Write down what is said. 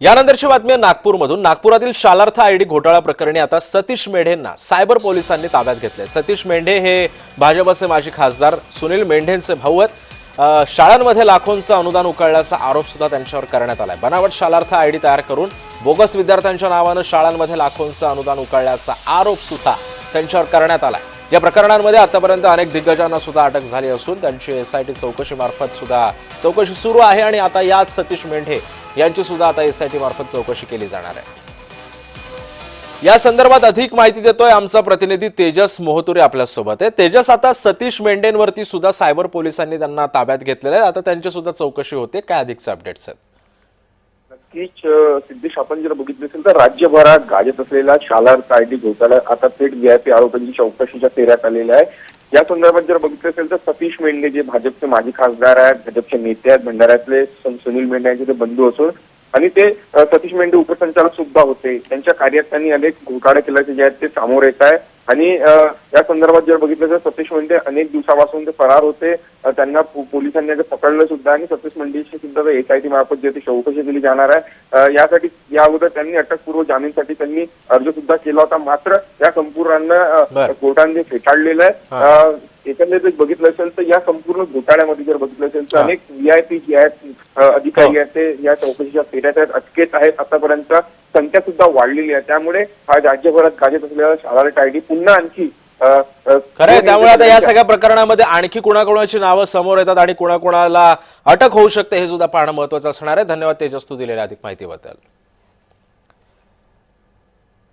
यानंतरची बातमी नागपूरमधून. नागपुरातील शालार्थ आयडी घोटाळा प्रकरणी आता सतीश मेढेंना सायबर पोलिसांनी ताब्यात घेतले सतीश मेंढे हे भाजपचे माजी खासदार सुनील मेंढेंचे भाऊ आहेत. शाळांमध्ये लाखोंचं अनुदान उकळल्याचा आरोप सुद्धा त्यांच्यावर करण्यात आलाय. बनावट शालार्थ आयडी तयार करून बोगस विद्यार्थ्यांच्या नावानं शाळांमध्ये लाखोंचं अनुदान उकळल्याचा आरोप सुद्धा त्यांच्यावर करण्यात आलाय. या प्रकरणांमध्ये आतापर्यंत अनेक दिग्गजांना सुद्धा अटक झाली असून त्यांची एसआयटी चौकशीमार्फत सुद्धा चौकशी सुरू आहे आणि आता याच सतीश मेंढे यांची सुद्धा आता एसआयटी मार्फत चौकशी केली जाणार आहे. या संदर्भात अधिक माहिती देतोय आमचा प्रतिनिधी तेजस मोहतुरे आपल्यासोबत आहे. तेजस आता सतीश मेंढेंवरती सुद्धा सायबर पोलिसांनी त्यांना ताब्यात घेतलेलं आहे. आता त्यांची सुद्धा चौकशी होते. काय अधिकचे अपडेट्स आहेत? नक्कीच सिद्धेश आपण जर बघितलं असेल तर राज्यभरात गाजत असलेला शालार आयडी घोटाळा आता थेट व्हीआयपी आरोपांची चौकशीच्या फेऱ्यात आलेल्या आहे. या संदर्भात जर बघितलं असेल तर सतीश मेंढे जे भाजपचे माजी खासदार आहेत भाजपचे नेते आहेत भंडाऱ्यातले सुनील मेंढे यांचे ते बंधू असून आणि ते सतीश मेंढे उपसंचालक सुद्धा होते. त्यांच्या कार्यात त्यांनी अनेक घोटाळे केल्याचे जे आहेत ते समोर येत आहे. आणि या संदर्भात जर बघितलं तर सतीश मेंढे अनेक दिवसापासून ते फरार होते. त्यांना पोलिसांनी पकडलं सुद्धा आणि सतीश मेंढेची सुद्धा एसआयटी मार्फत जे चौकशी केली जाणार आहे. यासाठी या अगोदर त्यांनी अटकपूर्व जामीनसाठी त्यांनी अर्ज सुद्धा केला होता. मात्र या संपूर्ण. कोर्टाने फेटाळलेलं आहे एकंदरीत बघितलं असेल तर या संपूर्ण घोटाळ्यामध्ये जर बघितलं असेल तर हा. अनेक व्हीआयपी जे आहेत अधिकारी हो. आहेत ते या चौकशीच्या फेऱ्यात आहेत. अटकेत आहेत. आतापर्यंत संख्या सुद्धा वाढलेली आहे. त्यामुळे हा राज्यभरात गाजत असलेला शाळा आयडी पुन्हा आणखी खरं आहे. त्यामुळे आता या सगळ्या प्रकरणामध्ये आणखी कुणाकुणाची नावं समोर येतात आणि कुणाकुणाला अटक होऊ शकते हे सुद्धा पाहणं महत्वाचं असणार आहे. धन्यवाद तेजस तू दिलेल्या अधिक माहितीबद्दल.